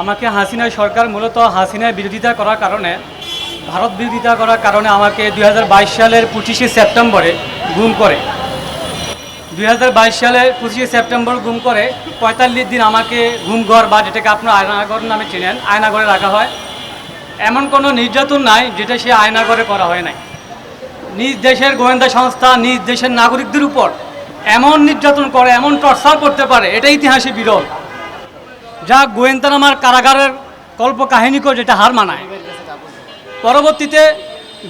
আমাকে হাসিনা সরকার মূলত হাসিনার বিরোধিতা করার কারণে, ভারত বিরোধিতা করার কারণে আমাকে দুই হাজার বাইশ সালের পঁচিশে সেপ্টেম্বরে গুম করে। দু হাজার বাইশ সালের পঁচিশে সেপ্টেম্বর গুম করে পঁয়তাল্লিশ দিন আমাকে ঘুমঘর বা যেটাকে আপনার আয়নাঘর নামে চেনেন আয়নাঘরে রাখা হয়। এমন কোনো নির্যাতন নাই যেটা সে আয়নাঘরে করা হয় নাই। নিজ দেশের গোয়েন্দা সংস্থা, নিজ দেশের নাগরিকদের উপর এমন নির্যাতন করে, এমন টর্চার করতে পারে, এটা ইতিহাসে বিরল। যা গোয়েন্দানামার কারাগারের কল্প কাহিনীকেও যেটা হার মানায়। পরবর্তীতে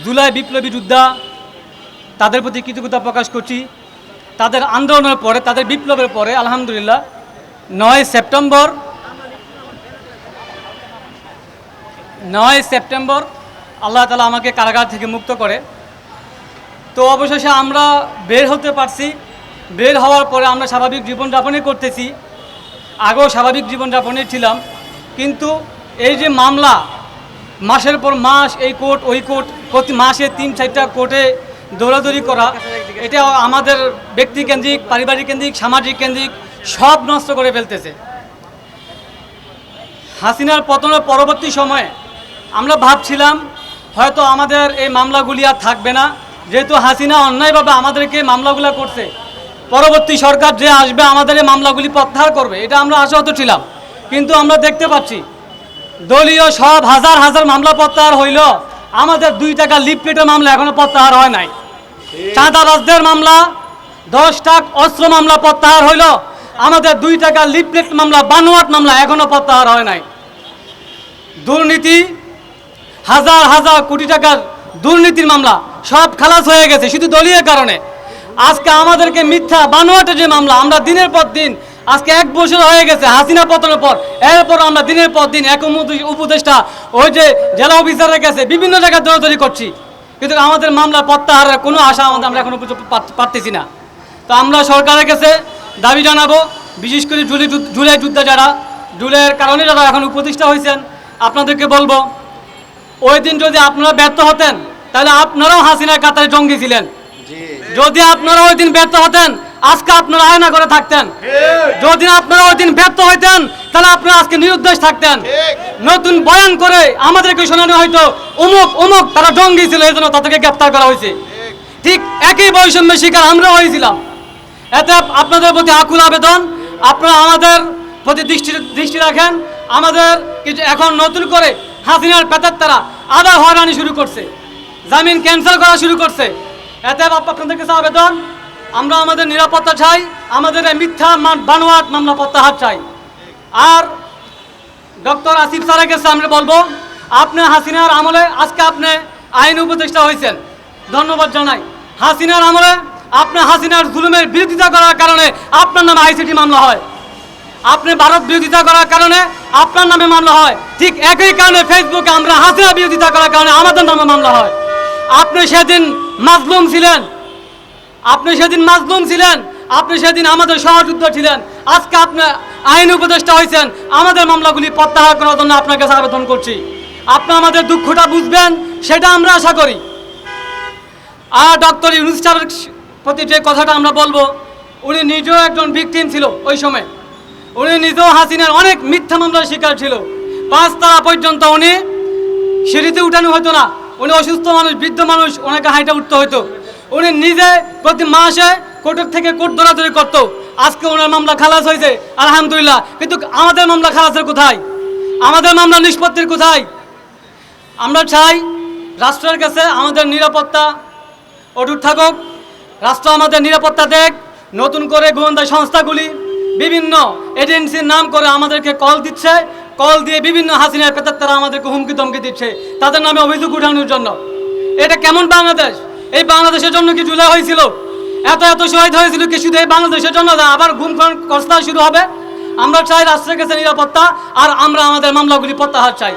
জুলাই বিপ্লবী যোদ্ধা তাদের প্রতি কৃতজ্ঞতা প্রকাশ করছি। তাদের আন্দোলনের পরে, তাদের বিপ্লবের পরে, আলহামদুলিল্লাহ, নয় সেপ্টেম্বর নয় সেপ্টেম্বর আল্লাহ তালা আমাকে কারাগার থেকে মুক্ত করে। তো অবশেষে আমরা বের হতে পারছি। বের হওয়ার পরে আমরা স্বাভাবিক জীবনযাপনই করতেছি। আগেও স্বাভাবিক জীবনযাপনে ছিলাম, কিন্তু এই যে মামলা, মাসের পর মাস এই কোর্ট, ওই কোর্ট, প্রতি মাসে তিন, চারটা কোর্টে দৌড়াদৌড়ি করা, এটা আমাদের ব্যক্তিকেন্দ্রিক পারিবারিক কেন্দ্রিক সামাজিক কেন্দ্রিক সব নষ্ট করে ফেলতেছে। হাসিনার পতনের পরবর্তী সময়ে আমরা ভাবছিলাম, হয়তো আমাদের এই মামলাগুলি আর থাকবে না, যেহেতু হাসিনা অন্যায়ভাবে আমাদেরকে মামলাগুলো করছে পরবর্তী সরকার যে আসবে, আমাদের এই মামলাগুলি প্রত্যাহার করবে। এটা আমরা আশাহত ছিলাম। কিন্তু আমরা দেখতে পাচ্ছি, দলীয় সব হাজার হাজার মামলা প্রত্যাহার হইল। আমাদের দুই টাকা লিপলেটের মামলা এখনও প্রত্যাহার হয় নাই। চাঁদাবাজদের মামলা, দশ টাক অস্ত্র মামলা প্রত্যাহার হইল। আমাদের দুই টাকা লিপলেট মামলা, বানোয়াট মামলা এখনও প্রত্যাহার হয় নাই। দুর্নীতি, হাজার হাজার কোটি টাকার দুর্নীতির মামলা সব খালাস হয়ে গেছে, শুধু দলীয় কারণে। আজকে আমাদেরকে মিথ্যা বানোয়াটের যে মামলা, আমরা দিনের পর দিন, আজকে এক বছর হয়ে গেছে হাসিনা পতনের পর, এরপর আমরা দিনের পর দিন এক উপদেষ্টা, ওই যে জেলা অফিসারের কাছে বিভিন্ন জায়গায় দৌড়াদৌড়ি করছি। কিন্তু আমাদের মামলা প্রত্যাহারের কোনো আশা আমাদের আমরা এখনও পর্যন্ত পারতেছি না। তো আমরা সরকারের কাছে দাবি জানাব, বিশেষ করে জুলি যুদ্ধ- জুলাই যুদ্ধে যারা জুলাইয়ের কারণে যারা এখন উপদেষ্টা হয়েছেন, আপনাদেরকে বলব, ওই দিন যদি আপনারা ব্যর্থ হতেন, তাহলে আপনারাও হাসিনার কাতারে জঙ্গি ছিলেন। যদি আপনারা ওই দিন ব্যর্থ হতেন, আজকে আপনারা আয়না করে থাকতেন। যদি আপনারা ওই দিন ব্যর্থ হইতেন, তাহলে আপনারা আজকে নিরুদ্দেশ থাকতেন। নতুন বয়ান করে আমাদেরকে শোনানো হয়তো অমুক অমুক তারা জঙ্গি ছিল এই জন্য তাদেরকে গ্রেপ্তার করা হয়েছে। ঠিক একই বৈষম্যের শিকার আমরা হয়েছিলাম। এতে আপনাদের প্রতি আকুল আবেদন, আপনারা আমাদের প্রতি দৃষ্টি দৃষ্টি রাখেন। আমাদের কিছু এখন নতুন করে হাসিনার পেতার তারা আবার হয়রানি শুরু করছে। জামিন ক্যান্সেল করা শুরু করছে। এতে আপ- আপনাদের কাছে আবেদন আমরা আমাদের নিরাপত্তা চাই, আমাদের মিথ্যা বানোয়াট মামলা প্রত্যাহার চাই। আর ডক্টর আসিফ স্যারের কাছে আমরা বলব, আপনি হাসিনার আমলে আজকে আপনি আইন উপদেষ্টা হয়েছেন। ধন্যবাদ জানাই। হাসিনার আমলে আপনি হাসিনার জুলুমের বিরোধিতা করার কারণে আপনার নামে আইসিটি মামলা হয়। আপনি ভারত বিরোধিতা করার কারণে আপনার নামে মামলা হয়। ঠিক একই কারণে ফেসবুকে আমরা হাসিনা বিরোধিতা করার কারণে আমাদের নামে মামলা হয়। আপনি সেদিন মাজলুম ছিলেন। আপনি সেদিন মাজলুম ছিলেন। আপনি সেদিন আমাদের সহযুদ্ধ ছিলেন। আজকে আপনি আইন উপদেষ্টা হয়েছেন আমাদের মামলাগুলি প্রত্যাহার করার জন্য আপনার কাছে আবেদন করছি। আপনি আমাদের দুঃখটা বুঝবেন, সেটা আমরা আশা করি। আর ডক্টর ইউনুস স্যারের প্রতি যে কথাটা আমরা বলব, উনি নিজেও একজন ভিকটিম ছিল ওই সময়। উনি নিজেও হাসিনার অনেক মিথ্যা মামলার শিকার ছিল। পাঁচতলা পর্যন্ত উনি সিঁড়িতে উঠানো হতো না। উনি অসুস্থ মানুষ, বৃদ্ধ মানুষ, ওনাকে হাইটা উঠতে হতো উনি নিজে প্রতি মাসে কোর্টের থেকে কোর্ট দৌড়াদৌড়ি করতো। আজকে ওনার মামলা খালাস হয়েছে, আলহামদুলিল্লাহ। কিন্তু আমাদের মামলা খালাসের কোথায়? আমাদের মামলা নিষ্পত্তির কোথায়? আমরা চাই রাষ্ট্রের কাছে আমাদের নিরাপত্তা অটুট থাকুক। রাষ্ট্র আমাদের নিরাপত্তা দেখ। নতুন করে গোয়েন্দা সংস্থাগুলি বিভিন্ন এজেন্সির নাম করে আমাদেরকে কল দিচ্ছে। কল দিয়ে বিভিন্ন হাসিনার পেতার তারা আমাদেরকে হুমকি ধমকি দিচ্ছে। তাদের নামে অভিযোগ উঠানোর জন্য। এটা কেমন বাংলাদেশ? এই বাংলাদেশের জন্য কি জুলাই হয়েছিল? এত এত শহীদ হয়েছিল কি শুধু এই বাংলাদেশের জন্য আবার ঘুম কস্তা শুরু হবে? আমরা চাই রাষ্ট্রের কাছে নিরাপত্তা, আর আমরা আমাদের মামলাগুলি প্রত্যাহার চাই।